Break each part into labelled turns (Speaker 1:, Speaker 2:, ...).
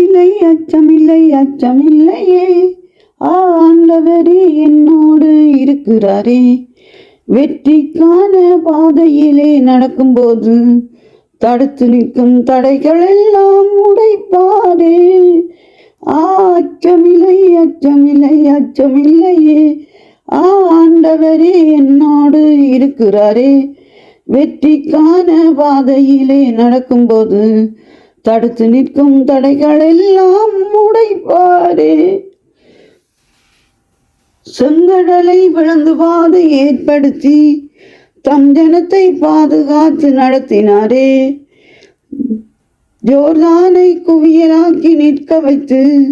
Speaker 1: அச்சமில்லை அச்சமில்லை அச்சமில்லையே. ஆண்டவரே என்னோடு இருக்கிறாரே. வெற்றிக்கான பாதையிலே நடக்கும்போது தடுத்து நிற்கும் தடைகள் எல்லாம் உடைப்பாரே. ஆ, அச்சமில்லை அச்சமில்லை அச்சமில்லையே. ஆ, ஆண்டவரே என்னோடு இருக்கிறாரே. வெற்றிக்கான பாதையிலே நடக்கும்போது தடுத்து நிற்கும் தடைகள் எல்லாம் உடைப்பாரே. செங்கடலை விழுந்து பாதை ஏற்படுத்தி தம் ஜனத்தை பாதுகாத்து நடத்தினாரே. ஜோர்தானை குவியலாக்கி நிற்க வைத்து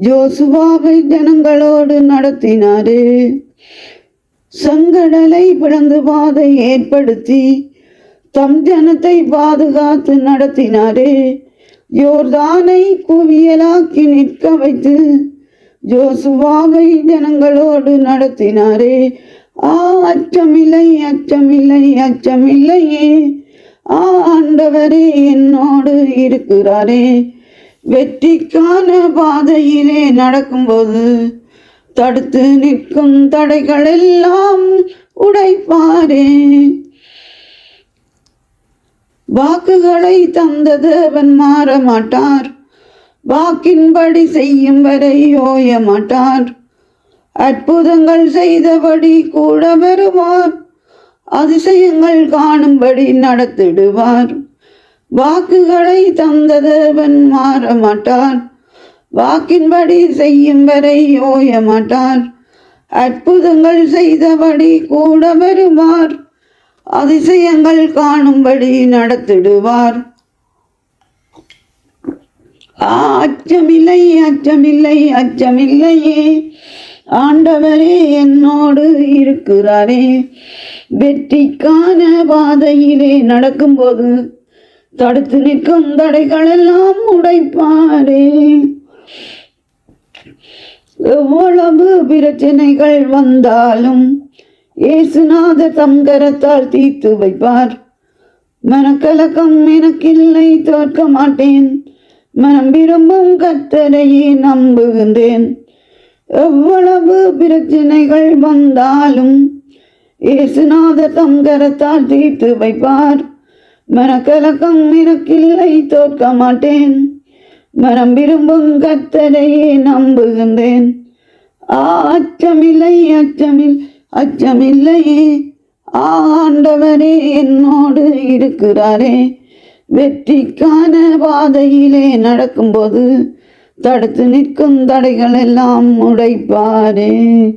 Speaker 1: ஜோசுவாவை ஜனங்களோடு நடத்தினாரே. செங்கடலை பிளந்து பாதை ஏற்படுத்தி தம் ஜனத்தை பாதுகாத்து நடத்தினாரே. யோர்தானை குவியலாக்கி நிற்க வைத்து ஜோசுவாவை ஜனங்களோடு நடத்தினாரே. ஆ அச்சமில்லை அச்சமில்லை அச்சமில்லையே. ஆ ஆண்டவரே என்னோடு இருக்கிறாரே. வெற்றிக்கான பாதையிலே நடக்கும்போது தடுத்து நிற்கும் தடைகள் எல்லாம் உடைப்பாரே. வாக்குகளை தந்த தேவன் மாற மாட்டார் வாக்கின்படி செய்யும் வரை ஓய மாட்டார் அற்புதங்கள் செய்தபடி கூட வருவார். அதிசயங்கள் காணும்படி நடத்திடுவார். வாக்குகளை தந்த தேவன் மாற மாட்டார் வாக்கின்படி செய்யும் வரை ஓய மாட்டார் அற்புதங்கள் செய்தபடி கூட வருவார். அதிசயங்கள் காணும்படி நடத்திடுவார். அச்சமில்லை அச்சமில்லை அச்சமில்லையே. ஆண்டவரே என்னோடு இருக்கிறாரே. வெற்றிக்கான பாதையிலே நடக்கும்போது தடுத்து நிற்கும் தடைகளெல்லாம் உடைப்பாரே. எவ்வளவு பிரச்சனைகள் வந்தாலும் ஏசுநாத தம் கரத்தால் தீர்த்து வைப்பார். மனக்கலக்கம் எனக்கில்லை தோற்க மாட்டேன். மனம் விரும்பும் கத்தரையே நம்புகின்றேன். எவ்வளவு பிரச்சனைகள் வந்தாலும் ஏசுநாதை தம் கரத்தால் தீர்த்து வைப்பார். மனக்கலக்கம் எனக்கில்லை தோற்க மாட்டேன். மனம் விரும்பும் கத்தரையே நம்புகின்றேன். ஆ, அச்சமில்லை அச்சமில் அச்சமில்லையே. ஆண்டவரே என்னோடு இருக்கிறாரே. வெற்றிக்கான பாதையிலே நடக்கும்போது தடுத்து நிற்கும் தடைகள் எல்லாம் உடைப்பாரே.